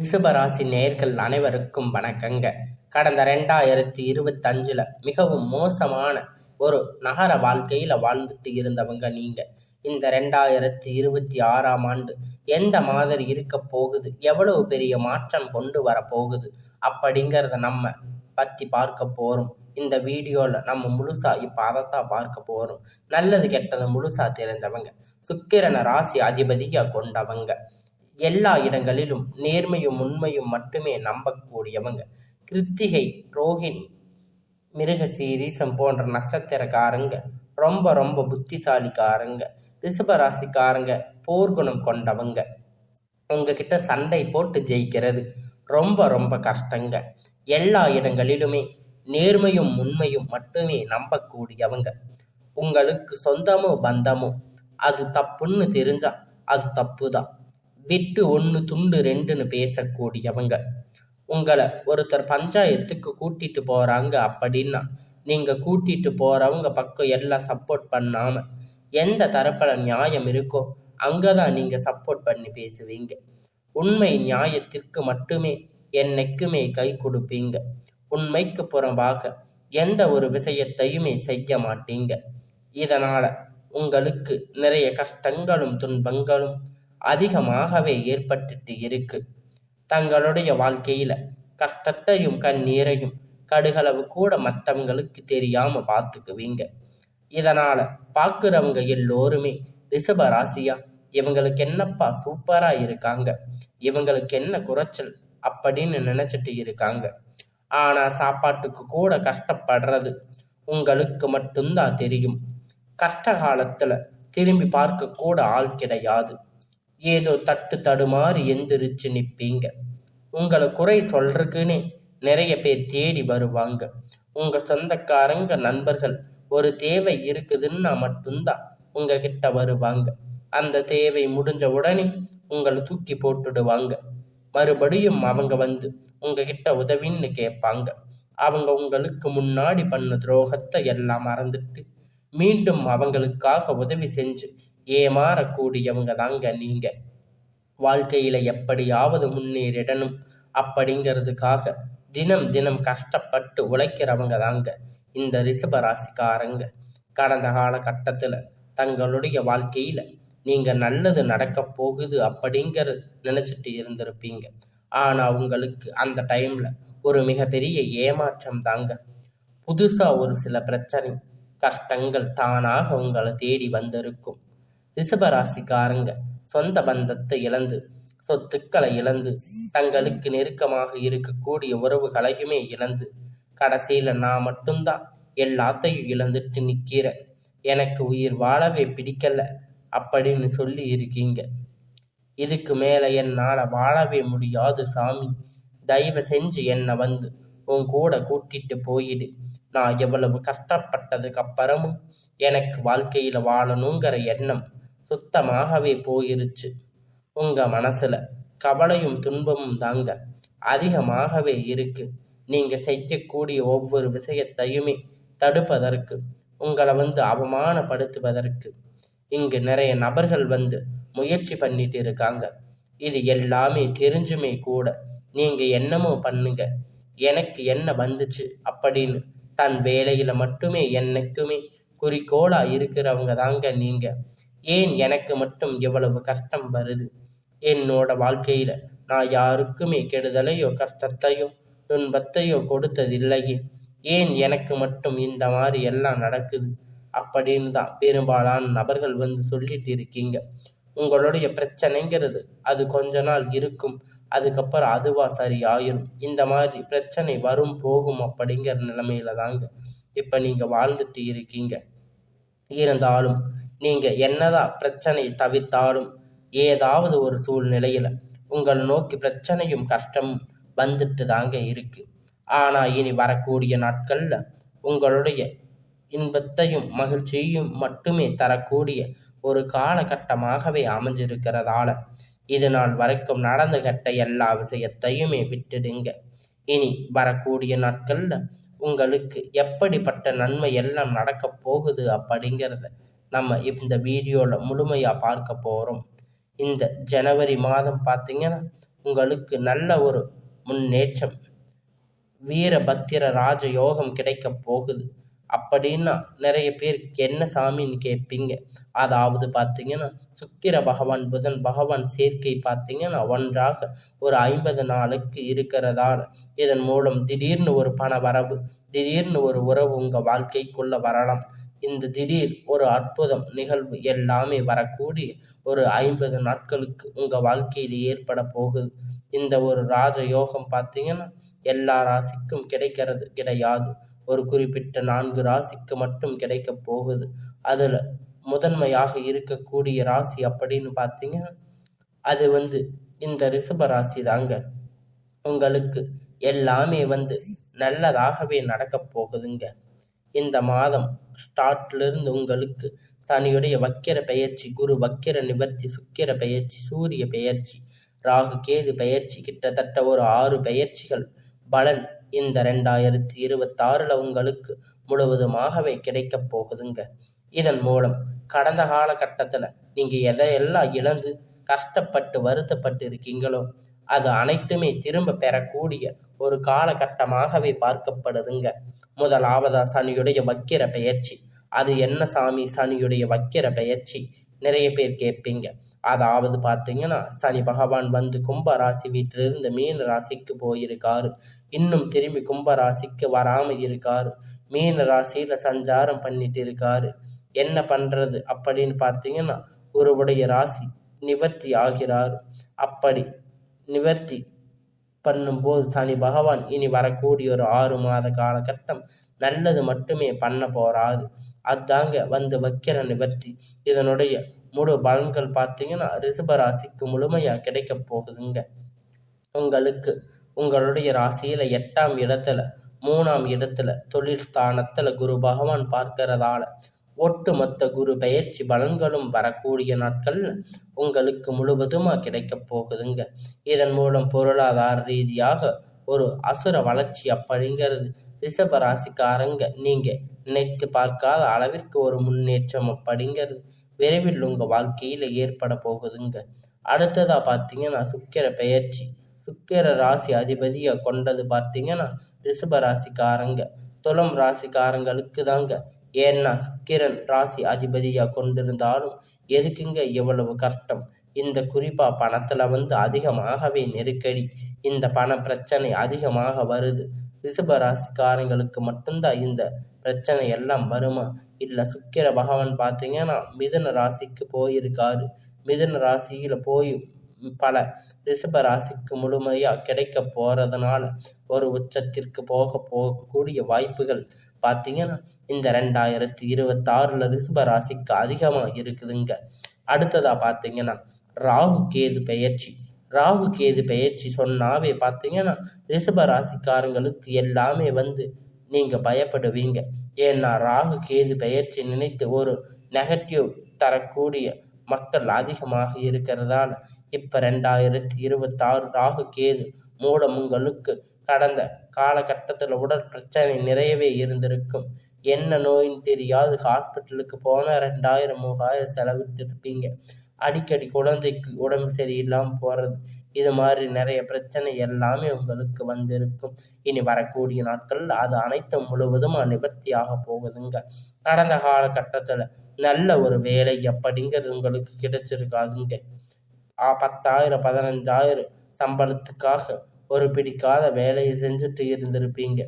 ரிஷபராசி நேர்கள் அனைவருக்கும் வணக்கங்க. கடந்த ரெண்டாயிரத்தி இருபத்தஞ்சில் மிகவும் மோசமான ஒரு நகர வாழ்க்கையில் வாழ்ந்துட்டு இருந்தவங்க நீங்கள் இந்த ரெண்டாயிரத்தி இருபத்தி ஆறாம் ஆண்டு எந்த மாதிரி இருக்க போகுது? எவ்வளவு பெரிய மாற்றம் கொண்டு வர போகுது? அப்படிங்கிறத நம்ம பற்றி பார்க்க போகிறோம் இந்த வீடியோவில் நம்ம முழுசாக இப்போ அதைத்தான் பார்க்க போகிறோம் நல்லது கெட்டது முழுசாக தெரிஞ்சவங்க சுக்கிரனை ராசி அதிபதியாக கொண்டவங்க. எல்லா இடங்களிலும் நேர்மையும் உண்மையும் மட்டுமே நம்பக்கூடியவங்க. கிருத்திகை ரோஹிணி மிருகசீரிசம் போன்ற நட்சத்திரக்காரங்க ரொம்ப ரொம்ப புத்திசாலிக்காரங்க ரிஷபராசிக்காரங்க போர்க்குணம் கொண்டவங்க. உங்ககிட்ட சண்டை போட்டு ஜெயிக்கிறது ரொம்ப ரொம்ப கஷ்டங்க. எல்லா இடங்களிலுமே நேர்மையும் உண்மையும் மட்டுமே நம்பக்கூடியவங்க. உங்களுக்கு சொந்தமோ பந்தமோ அது தப்புன்னு தெரிஞ்சா அது தப்பு தான் விட்டு ஒன்று துண்டு ரெண்டுன்னு பேசக்கூடியவங்க. உங்களை ஒருத்தர் பஞ்சாயத்துக்கு கூட்டிகிட்டு போகிறாங்க அப்படின்னா நீங்கள் கூட்டிகிட்டு போகிறவங்க பக்கம் எல்லாம் சப்போர்ட் பண்ணாமல் எந்த தரப்பில் நியாயம் இருக்கோ அங்கே தான் நீங்கள் சப்போர்ட் பண்ணி பேசுவீங்க. உண்மை நியாயத்திற்கு மட்டுமே என்னைக்குமே கை கொடுப்பீங்க. உண்மைக்கு புறம்பாக எந்த ஒரு விஷயத்தையுமே செய்ய மாட்டீங்க. இதனால் உங்களுக்கு நிறைய கஷ்டங்களும் துன்பங்களும் அதிகமாகவே ஏற்பட்டுட்டு இருக்கு. தங்களுடைய வாழ்க்கையில் கஷ்டத்தையும் கண்ணீரையும் கடுகளவு கூட மற்றவங்களுக்கு தெரியாமல் பார்த்துக்குவீங்க. இதனால் பார்க்குறவங்க எல்லோருமே ரிஷப ராசியா இவங்களுக்கு என்னப்பா சூப்பராக இருக்காங்க இவங்களுக்கு என்ன குறைச்சல் அப்படின்னு நினச்சிட்டு இருக்காங்க. ஆனால் சாப்பாட்டுக்கு கூட கஷ்டப்படுறது உங்களுக்கு மட்டும்தான் தெரியும். கஷ்ட காலத்தில் திரும்பி பார்க்க கூட ஆள் கிடையாது. ஏதோ தட்டு தடுமாறி எந்திரிச்சு நிற்பீங்க உங்களை குறை சொல்றதுக்குன்னே நிறைய பேர் தேடி வருவாங்க. உங்கள் சொந்தக்காரங்க நண்பர்கள் ஒரு தேவை இருக்குதுன்னா மட்டும்தான் உங்ககிட்ட வருவாங்க. அந்த தேவை முடிஞ்ச உடனே உங்களை தூக்கி போட்டுடுவாங்க. மறுபடியும் அவங்க வந்து உங்ககிட்ட உதவின்னு கேட்பாங்க. அவங்க உங்களுக்கு முன்னாடி பண்ண துரோகத்தை எல்லாம் மறந்துட்டு மீண்டும் அவங்களுக்காக உதவி செஞ்சு ஏமாறக்கூடியவங்க தாங்க நீங்கள் வாழ்க்கையில் எப்படியாவது முன்னேறிடணும் அப்படிங்கிறதுக்காக தினம் தினம் கஷ்டப்பட்டு உழைக்கிறவங்க தாங்க இந்த ரிஷப ராசிக்காரங்க கடந்த காலகட்டத்தில் தங்களுடைய வாழ்க்கையில் நீங்கள் நல்லது நடக்க போகுது அப்படிங்கிற நினச்சிட்டு இருந்திருப்பீங்க. ஆனால் உங்களுக்கு அந்த டைமில் ஒரு மிகப்பெரிய ஏமாற்றம் தாங்க புதுசாக ஒரு சில பிரச்சனை கஷ்டங்கள் தானாக உங்களை தேடி வந்திருக்கும். ரிஷபராசிக்காரங்க சொந்த பந்தத்தை இழந்து சொத்துக்களை இழந்து தங்களுக்கு நெருக்கமாக இருக்கக்கூடிய உறவுகளையுமே இழந்து கடைசியில் நான் மட்டும்தான் எல்லாத்தையும் இழந்துட்டு நிற்கிறேன் எனக்கு உயிர் வாழவே பிடிக்கல அப்படின்னு சொல்லி இருக்கீங்க. இதுக்கு மேலே என்னால் வாழவே முடியாது சாமி. தயவு செஞ்சு என்னை வந்து உன் கூட கூட்டிட்டு போயிடு. நான் எவ்வளவு கஷ்டப்பட்டதுக்கு அப்புறமும் எனக்கு வாழ்க்கையில் வாழணுங்கிற எண்ணம் சுத்தமாகவே போயிருச்சு. உங்க மனசுல கவலையும் துன்பமும் தாங்க அதிகமாகவே இருக்கு. நீங்க செய்யக்கூடிய ஒவ்வொரு விஷயத்தையுமே தடுப்பதற்கு உங்களை வந்து அவமானப்படுத்துவதற்கு இங்கு நிறைய நபர்கள் வந்து முயற்சி பண்ணிட்டு இருக்காங்க. இது எல்லாமே தெரிஞ்சுமே கூட நீங்க என்னமோ பண்ணுங்க. எனக்கு என்ன வந்துச்சு அப்படின்னு தன் வேலையில மட்டுமே என்னைக்குமே குறிக்கோளா இருக்கிறவங்க தாங்க நீங்க. ஏன் எனக்கு மட்டும் எவ்வளவு கஷ்டம் வருது? என்னோட வாழ்க்கையில் நான் யாருக்குமே கெடுதலையோ கஷ்டத்தையோ துன்பத்தையோ கொடுத்ததில்லையே. ஏன் எனக்கு மட்டும் இந்த மாதிரி எல்லாம் நடக்குது? அப்படின்னு தான் பெரும்பாலான நபர்கள் வந்து சொல்லிட்டு இருக்கீங்க. உங்களுடைய பிரச்சனைங்கிறது அது கொஞ்ச நாள் இருக்கும். அதுக்கப்புறம் அதுவா சரி ஆயிரும் இந்த மாதிரி பிரச்சனை வரும் போகும் அப்படிங்கிற நிலைமையில தாங்க இப்போ நீங்கள் வாழ்ந்துட்டு இருக்கீங்க. இருந்தாலும் நீங்கள் என்னதான் பிரச்சனை தவிர்த்தாலும் ஏதாவது ஒரு சூழ்நிலையில் உங்கள் நோக்கி பிரச்சனையும் கஷ்டமும் வந்துட்டு தாங்க இருக்கு. ஆனால் இனி வரக்கூடிய நாட்களில் உங்களுடைய இன்பத்தையும் மகிழ்ச்சியையும் மட்டுமே தரக்கூடிய ஒரு காலகட்டமாகவே அமைஞ்சிருக்கிறதால இது நாள் வரைக்கும் நடந்து கட்ட எல்லா விஷயத்தையுமே விட்டுடுங்க. இனி வரக்கூடிய நாட்களில் உங்களுக்கு எப்படிப்பட்ட நன்மை எல்லாம் நடக்க போகுது அப்படிங்கிறத நம்ம இந்த வீடியோவில் முழுமையாக பார்க்க போகிறோம் இந்த ஜனவரி மாதம் பார்த்திங்கன்னா உங்களுக்கு நல்ல ஒரு முன்னேற்றம் வீரபத்திர ராஜ யோகம் கிடைக்க போகுது. அப்படின்னா நிறைய பேருக்கு என்ன சாமின்னு கேட்பீங்க? அதாவது பார்த்தீங்கன்னா சுக்கிர பகவான் புதன் பகவான் சேர்க்கை பார்த்தீங்கன்னா ஒன்றாக ஒரு ஐம்பது நாளுக்கு இருக்கிறதால. இதன் மூலம் திடீர்னு ஒரு பண வரவு திடீர்னு ஒரு உறவு உங்கள் வாழ்க்கைக்குள்ளே வரலாம். இந்த திடீர் ஒரு அற்புதம் நிகழ்வு எல்லாமே வரக்கூடிய ஒரு ஐம்பது நாட்களுக்கு உங்கள் வாழ்க்கையில் ஏற்பட போகுது. இந்த ஒரு ராஜ யோகம் பார்த்தீங்கன்னா எல்லா ராசிக்கும் கிடைக்கிறது கிடையாது. ஒரு குறிப்பிட்ட நான்கு ராசிக்கு மட்டும் கிடைக்க போகுது. அதில் முதன்மையாக இருக்கக்கூடிய ராசி அப்படின்னு பார்த்தீங்கன்னா அது வந்து இந்த ரிஷப ராசி தாங்க உங்களுக்கு எல்லாமே வந்து நல்லதாகவே நடக்க போகுதுங்க. இந்த மாதம் ஸ்டார்ட்லேருந்து உங்களுக்கு தனியுடைய வக்கிர பெயர்ச்சி குரு வக்கிர நிவர்த்தி சுக்கிர பெயர்ச்சி சூரிய பெயர்ச்சி ராகு கேது பெயர்ச்சி கிட்டத்தட்ட ஒரு ஆறு பெயர்ச்சிகள் பலன் இந்த ரெண்டாயிரத்தி இருபத்தாறில் உங்களுக்கு முழுவதுமாகவே கிடைக்கப் போகுதுங்க. இதன் மூலம் கடந்த காலகட்டத்தில் நீங்கள் எதையெல்லாம் இழந்து கஷ்டப்பட்டு வருத்தப்பட்டு இருக்கீங்களோ அது அனைத்துமே திரும்ப பெறக்கூடிய ஒரு காலகட்டமாகவே பார்க்கப்படுதுங்க. முதலாவதா சனியுடைய வக்கிர பெயர்ச்சி. அது என்ன சாமி? சனியுடைய வக்கிர பெயர்ச்சி. நிறைய பேர் கேட்பீங்க. அதாவது பார்த்தீங்கன்னா சனி பகவான் வந்து கும்ப ராசி வீட்டிலிருந்து மீன ராசிக்கு போயிருக்காரு. இன்னும் திரும்பி கும்ப ராசிக்கு வராமல் இருக்காரு. மீன ராசியில் சஞ்சாரம் பண்ணிட்டு இருக்காரு. என்ன பண்ணுறது அப்படின்னு பார்த்தீங்கன்னா ஒருவுடைய ராசி நிவர்த்தி ஆகிறார். அப்படி நிவர்த்தி பண்ணும்போது சனி பகவான் இனி வரக்கூடிய ஒரு ஆறு மாத காலகட்டம் நல்லது மட்டுமே பண்ண போறாரு. அதாங்க வந்து வைக்கிற நிவர்த்தி. இதனுடைய மூடு பலன்கள் பார்த்தீங்கன்னா ரிஷப ராசிக்கு முழுமையாக கிடைக்க போகுதுங்க. உங்களுக்கு உங்களுடைய ராசியில் எட்டாம் இடத்துல மூணாம் இடத்துல தொழில் ஸ்தானத்தில் குரு பகவான் பார்க்கிறதால ஒட்டுமொத்த குரு பயிற்சி பலன்களும் வரக்கூடிய நாட்கள் உங்களுக்கு முழுவதுமாக கிடைக்க போகுதுங்க. இதன் மூலம் பொருளாதார ரீதியாக ஒரு அசுர வளர்ச்சி அப்படிங்கிறது ரிஷப ராசிக்காரங்க நீங்கள் நினைத்து பார்க்காத அளவிற்கு ஒரு முன்னேற்றம் அப்படிங்கிறது விரைவில் உங்கள் வாழ்க்கையில் ஏற்பட போகுதுங்க. அடுத்ததாக பார்த்தீங்கன்னா சுக்கிர பெயர்ச்சி. சுக்கிர ராசி அதிபதியாக கொண்டது பார்த்தீங்கன்னா ரிஷப ராசிக்காரங்க. துலம் ராசிக்காரங்களுக்கு தாங்க. ஏன்னா சுக்கிரன் ராசி அதிபதியாக கொண்டிருந்தாலும் எதுக்குங்க இவ்வளவு கஷ்டம்? இந்த குறிப்பாக பணத்தில் வந்து அதிகமாகவே நெருக்கடி. இந்த பண பிரச்சனை அதிகமாக வருது. ரிஷப ராசிக்காரங்களுக்கு மட்டும்தான் இந்த பிரச்சனை எல்லாம் வருமா? இல்லை சுக்கிர பகவான் பார்த்தீங்கன்னா மிதுன ராசிக்கு போயிருக்காரு. மிதுன ராசியில் போய் பல ரிஷப ராசிக்கு முழுமையாக கிடைக்க போகிறதுனால ஒரு உச்சத்திற்கு போக போகக்கூடிய வாய்ப்புகள் பார்த்தீங்கன்னா இந்த ரெண்டாயிரத்தி இருபத்தாறில் ரிஷப ராசிக்கு அதிகமாக இருக்குதுங்க. அடுத்ததாக பார்த்தீங்கன்னா ராகு கேது பெயர்ச்சி. ராகு கேது பயிற்சி சொன்னாவே பார்த்தீங்கன்னா ரிஷப ராசிக்காரங்களுக்கு எல்லாமே வந்து நீங்கள் பயப்படுவீங்க. ஏன்னா ராகு கேது பயிற்சி நினைத்து ஒரு நெகட்டிவ் தரக்கூடிய மக்கள் அதிகமாக இருக்கிறதால இப்போ ரெண்டாயிரத்தி இருபத்தாறு ராகு கேது மூலம் உங்களுக்கு கடந்த காலகட்டத்தில் உடல் பிரச்சனை நிறையவே இருந்திருக்கும். என்ன நோயின்னு தெரியாது ஹாஸ்பிட்டலுக்கு போனால் ரெண்டாயிரம் மூவாயிரம் செலவிட்டு இருப்பீங்க அடிக்கடி குழந்தைக்கு உடம்பு சரியில்லாமல் போகிறது இது மாதிரி நிறைய பிரச்சனை எல்லாமே உங்களுக்கு வந்திருக்கும். இனி வரக்கூடிய நாட்களில் அது அனைத்தும் முழுவதும் நிவர்த்தியாக போகுதுங்க. கடந்த காலகட்டத்தில் நல்ல ஒரு வேலை எப்படிங்கிறது உங்களுக்கு கிடைச்சிருக்காதுங்க. பத்தாயிரம் பதினஞ்சாயிரம் சம்பளத்துக்காக ஒரு பிடிக்காத வேலையை செஞ்சுட்டு இருந்திருப்பீங்க.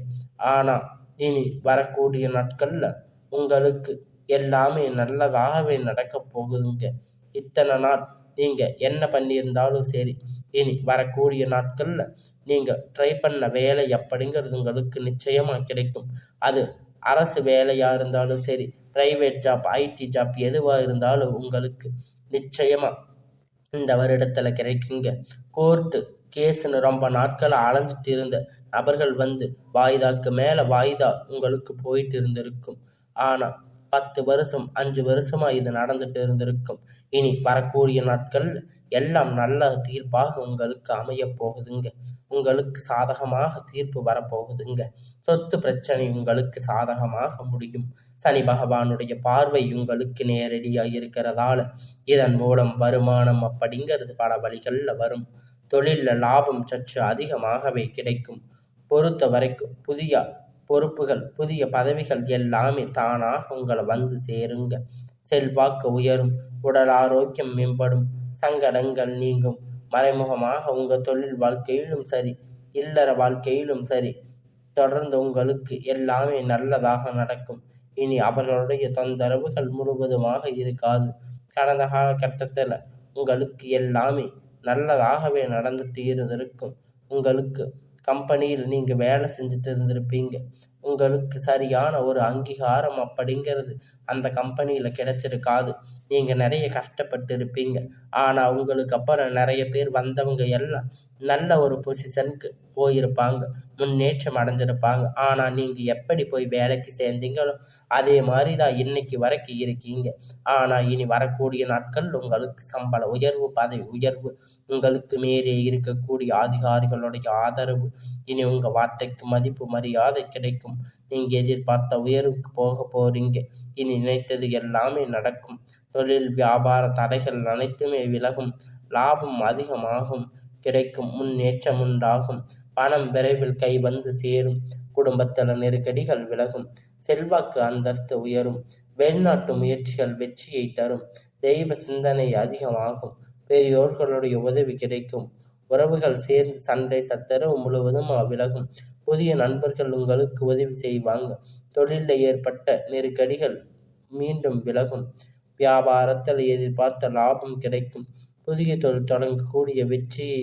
ஆனால் இனி வரக்கூடிய நாட்களில் உங்களுக்கு எல்லாமே நல்லதாகவே நடக்க போகுதுங்க. இத்தனை நாள் நீங்கள் என்ன பண்ணியிருந்தாலும் சரி. இனி வரக்கூடிய நாட்களில் நீங்கள் ட்ரை பண்ண வேலை அப்படிங்கிறது உங்களுக்கு நிச்சயமாக கிடைக்கும். அது அரசு வேலையாக இருந்தாலும் சரி ப்ரைவேட் ஜாப் ஐடி ஜாப் எதுவாக இருந்தாலும் உங்களுக்கு நிச்சயமாக இந்த வருடத்தில் கிடைக்குங்க. கோர்ட்டு கேஸுன்னு ரொம்ப நாட்களாக அலைஞ்சிட்டு இருந்த நபர்கள் வந்து வாய்தாக்கு மேலே வாய்தா உங்களுக்கு போயிட்டு இருந்திருக்கும். ஆனால் பத்து வருஷம் அஞ்சு வருஷமாக இது நடந்துட்டு இருந்திருக்கும். இனி வரக்கூடிய நாட்கள் எல்லாம் நல்ல தீர்ப்பாக உங்களுக்கு அமைய போகுதுங்க. உங்களுக்கு சாதகமாக தீர்ப்பு வரப்போகுதுங்க. சொத்து பிரச்சனை உங்களுக்கு சாதகமாக முடியும். சனி பகவானுடைய பார்வை உங்களுக்கு நேரடியாக இருக்கிறதால இதன் மூலம் வருமானம் அப்படிங்கிறது பல வழிகளில் வரும். தொழிலில் லாபம் சற்று அதிகமாகவே கிடைக்கும். பொறுத்த வரைக்கும் புதிய பொறுப்புகள் புதிய பதவிகள் எல்லாமே தானாக உங்களை வந்து சேருங்க. செல்வாக்கு உயரும் உடல் ஆரோக்கியம் மேம்படும் சங்கடங்கள் நீங்கும். மறைமுகமாக உங்கள் தொழில் வாழ்க்கையிலும் சரி இல்லற வாழ்க்கையிலும் சரி தொடர்ந்து உங்களுக்கு எல்லாமே நல்லதாக நடக்கும். இனி அவர்களுடைய தொந்தரவுகள் முழுவதுமாக இருக்காது. கடந்த காலகட்டத்தில் உங்களுக்கு எல்லாமே நல்லதாகவே நடந்துட்டு இருந்திருக்கும். உங்களுக்கு கம்பெனியில் நீங்கள் வேலை செஞ்சுட்டு இருந்திருப்பீங்க. உங்களுக்கு சரியான ஒரு அங்கீகாரம் அப்படிங்கிறது அந்த கம்பெனியில் கிடைச்சிருக்காது. நீங்கள் நிறைய கஷ்டப்பட்டு இருப்பீங்க ஆனால் உங்களுக்கு அப்புறம் நிறைய பேர் வந்தவங்க எல்லாம் நல்ல ஒரு பொசிஷனுக்கு போயிருப்பாங்க. முன்னேற்றம் அடைஞ்சிருப்பாங்க. ஆனால் நீங்கள் எப்படி போய் வேலைக்கு சேர்ந்தீங்களோ அதே மாதிரி தான் இன்னைக்கு வரைக்கும் இருக்கீங்க. ஆனால் இனி வரக்கூடிய நாட்கள் உங்களுக்கு சம்பள உயர்வு பதவி உயர்வு உங்களுக்கு மேலே இருக்கக்கூடிய அதிகாரிகளுடைய ஆதரவு இனி உங்கள் வார்த்தைக்கு மதிப்பு மரியாதை கிடைக்கும். நீங்கள் எதிர்பார்த்த உயர்வுக்கு போக போகிறீங்க இனி நினைத்தது எல்லாமே நடக்கும். தொழில் வியாபார தடைகள் அனைத்துமே விலகும். லாபம் அதிகமாகும். கிடைக்கும் முன்னேற்றம் உண்டாகும். பணம் விரைவில் கை வந்து சேரும். குடும்பத்தில் நெருக்கடிகள் விலகும். செல்வாக்கு அந்தஸ்து உயரும். வெளிநாட்டு முயற்சிகள் வெற்றியை தரும். தெய்வ சிந்தனை அதிகமாகும். பெரியோர்களுடைய உதவி கிடைக்கும். உறவுகள் சேர்ந்து சண்டை சத்தரவு முழுவதும் விலகும். புதிய நண்பர்கள் உங்களுக்கு உதவி செய்வாங்க. தொழிலில் ஏற்பட்ட நெருக்கடிகள் மீண்டும் விலகும். வியாபாரத்தில் எதிர்பார்த்த லாபம் கிடைக்கும். புதிய தொழில் தொடங்கக்கூடிய வெற்றியை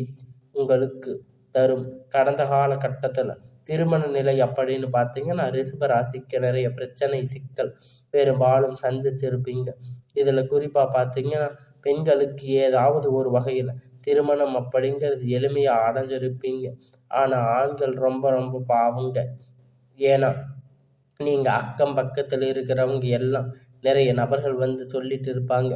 உங்களுக்கு தரும். கடந்த கால கட்டத்தில் திருமண நிலை அப்படின்னு பார்த்தீங்கன்னா ரிஷப ராசிக்கு நிறைய பிரச்சனை சிக்கல். பெரும்பாலும் சந்திச்சிருப்பீங்க இதில் குறிப்பாக பார்த்தீங்கன்னா பெண்களுக்கு ஏதாவது ஒரு வகையில் திருமணம் அப்படிங்கிறது எளிமையாக அடைஞ்சிருப்பீங்க. ஆனால் ஆண்கள் ரொம்ப ரொம்ப பாவங்க. ஏன்னா நீங்கள் அக்கம் பக்கத்தில் இருக்கிறவங்க எல்லாம் நிறைய நபர்கள் வந்து சொல்லிட்டு இருப்பாங்க.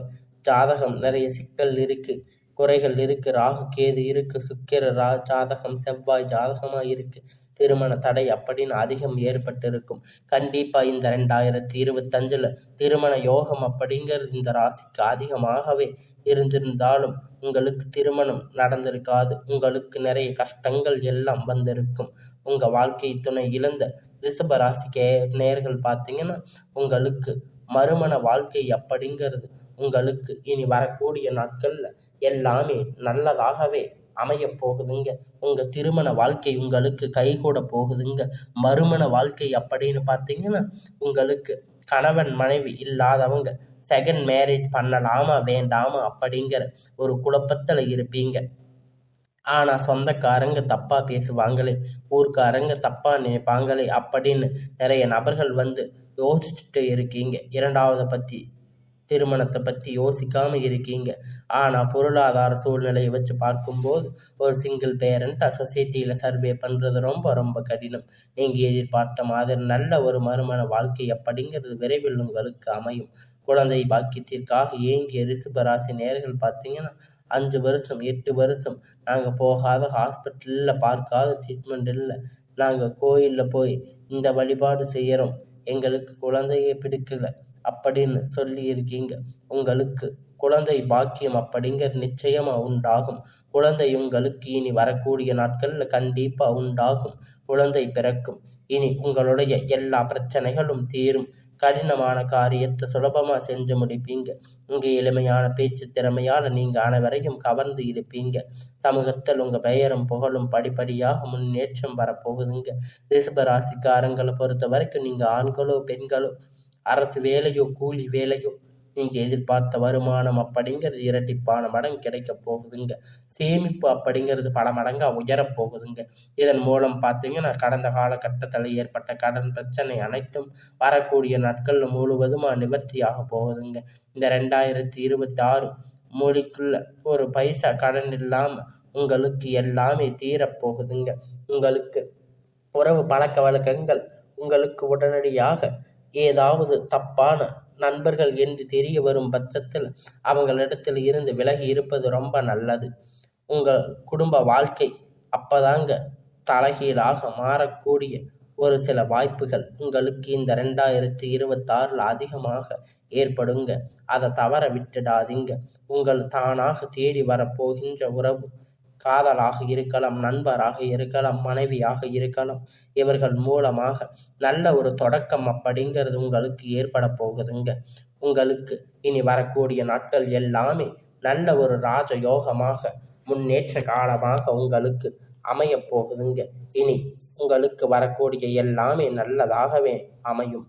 ஜாதகம் நிறைய சிக்கல் இருக்குது குறைகள் இருக்குது ராகு கேது இருக்குது சுக்கிர ரா ஜாதகம் செவ்வாய் ஜாதகமாக இருக்குது திருமண தடை அப்படின்னு அதிகம் ஏற்பட்டிருக்கும். கண்டிப்பாக இந்த ரெண்டாயிரத்தி இருபத்தஞ்சில் திருமண யோகம் அப்படிங்கிறது இந்த ராசிக்கு அதிகமாகவே இருந்திருந்தாலும் உங்களுக்கு திருமணம் நடந்திருக்காது. உங்களுக்கு நிறைய கஷ்டங்கள் எல்லாம் வந்திருக்கும். உங்கள் வாழ்க்கை துணை இழந்த ரிஷப ராசிக்கு நேர்கள் பார்த்தீங்கன்னா உங்களுக்கு மறுமண வாழ்க்கை அப்படிங்கிறது உங்களுக்கு இனி வரக்கூடிய நாட்களில் எல்லாமே நல்லதாகவே அமைய போகுதுங்க உங்கள் திருமண வாழ்க்கை உங்களுக்கு கைகூட போகுதுங்க. மறுமண வாழ்க்கை அப்படின்னு பார்த்தீங்கன்னா உங்களுக்கு கணவன் மனைவி இல்லாதவங்க செகண்ட் மேரேஜ் பண்ணலாமா வேண்டாமா அப்படிங்கிற ஒரு குழப்பத்தில் இருப்பீங்க. ஆனால் சொந்தக்காரங்க தப்பாக பேசுவாங்களே ஊர்க்காரங்க தப்பாக நினைப்பாங்களே அப்படின்னு நிறைய நபர்கள் வந்து யோசிச்சுட்டு இருக்கீங்க. இரண்டாவதை பற்றி திருமணத்தை பற்றி யோசிக்காமல் இருக்கீங்க. ஆனால் பொருளாதார சூழ்நிலையை வச்சு பார்க்கும்போது ஒரு சிங்கிள் பேரண்ட் சொசைட்டியில் சர்வே பண்ணுறது ரொம்ப ரொம்ப கடினம். நீங்கள் எதிர்பார்த்த மாதிரி நல்ல ஒரு மறுமண வாழ்க்கை அப்படிங்கிறது விரைவில் உங்களுக்கு அமையும். குழந்தை பாக்கியத்திற்காக ஏங்கிய ரிஷபராசி நேர்கள் பார்த்தீங்கன்னா அஞ்சு வருஷம் எட்டு வருஷம் நாங்கள் போகாத ஹாஸ்பிட்டலில் பார்க்காத ட்ரீட்மெண்ட் இல்லை. நாங்கள் கோயிலில் போய் இந்த வழிபாடு செய்கிறோம் எங்களுக்கு குழந்தையே பிடிக்கல. அப்படின்னு சொல்லியிருக்கீங்க. உங்களுக்கு குழந்தை பாக்கியம் அப்படிங்கிற நிச்சயமாக உண்டாகும். குழந்தை உங்களுக்கு இனி வரக்கூடிய நாட்களில் கண்டிப்பாக உண்டாகும். குழந்தை பிறக்கும். இனி உங்களுடைய எல்லா பிரச்சனைகளும் தீரும். கடினமான காரியத்தை சுலபமாக செஞ்சு முடிப்பீங்க. உங்கள் எளிமையான பேச்சு திறமையால் நீங்கள் அனைவரையும் கவர்ந்து இருப்பீங்க சமூகத்தில் உங்கள் பெயரும் புகழும் படிப்படியாக முன்னேற்றம் வரப்போகுதுங்க. ரிஷப ராசிக்காரங்களை பொறுத்த வரைக்கும் நீங்கள் ஆண்களோ பெண்களோ அரசு வேலையோ கூலி வேலையோ நீங்கள் எதிர்பார்த்த வருமானம் அப்படிங்கிறது இரட்டிப்பான மடங்கு கிடைக்க போகுதுங்க. சேமிப்பு அப்படிங்கிறது பல மடங்காக உயரப்போகுதுங்க இதன் மூலம் பார்த்தீங்கன்னா கடந்த காலகட்டத்தில் ஏற்பட்ட கடன் பிரச்சனை அனைத்தும் வரக்கூடிய நாட்கள் முழுவதுமாக நிவர்த்தியாக போகுதுங்க. இந்த ரெண்டாயிரத்தி இருபத்தி ஆறு மொழிக்குள்ள ஒரு பைசா கடன் இல்லாமல் உங்களுக்கு எல்லாமே தீரப்போகுதுங்க உங்களுக்கு உறவு பழக்க வழக்கங்கள் உங்களுக்கு உடனடியாக ஏதாவது தப்பான நண்பர்கள் என்று தெரிய வரும் பட்சத்தில் அவங்களிடத்தில் இருந்து விலகி இருப்பது ரொம்ப நல்லது. உங்கள் குடும்ப வாழ்க்கை அப்போதாங்க தலைகீழாக மாறக்கூடிய ஒரு சில வாய்ப்புகள் உங்களுக்கு இந்த ரெண்டாயிரத்தி இருபத்தாறில் அதிகமாக ஏற்படுங்க. அதை தவற விட்டுடாதீங்க. உங்கள் தானாக தேடி வரப்போகின்ற உறவு காதலாக இருக்கலாம் நண்பராக இருக்கலாம் மனைவியாக இருக்கலாம் இவர்கள் மூலமாக நல்ல ஒரு தொடக்கம் அப்படிங்கிறது உங்களுக்கு ஏற்பட போகுதுங்க. உங்களுக்கு இனி வரக்கூடிய நாட்கள் எல்லாமே நல்ல ஒரு ராஜ யோகமாக முன்னேற்ற காலமாக உங்களுக்கு அமைய போகுதுங்க. இனி உங்களுக்கு வரக்கூடிய எல்லாமே நல்லதாகவே அமையும்.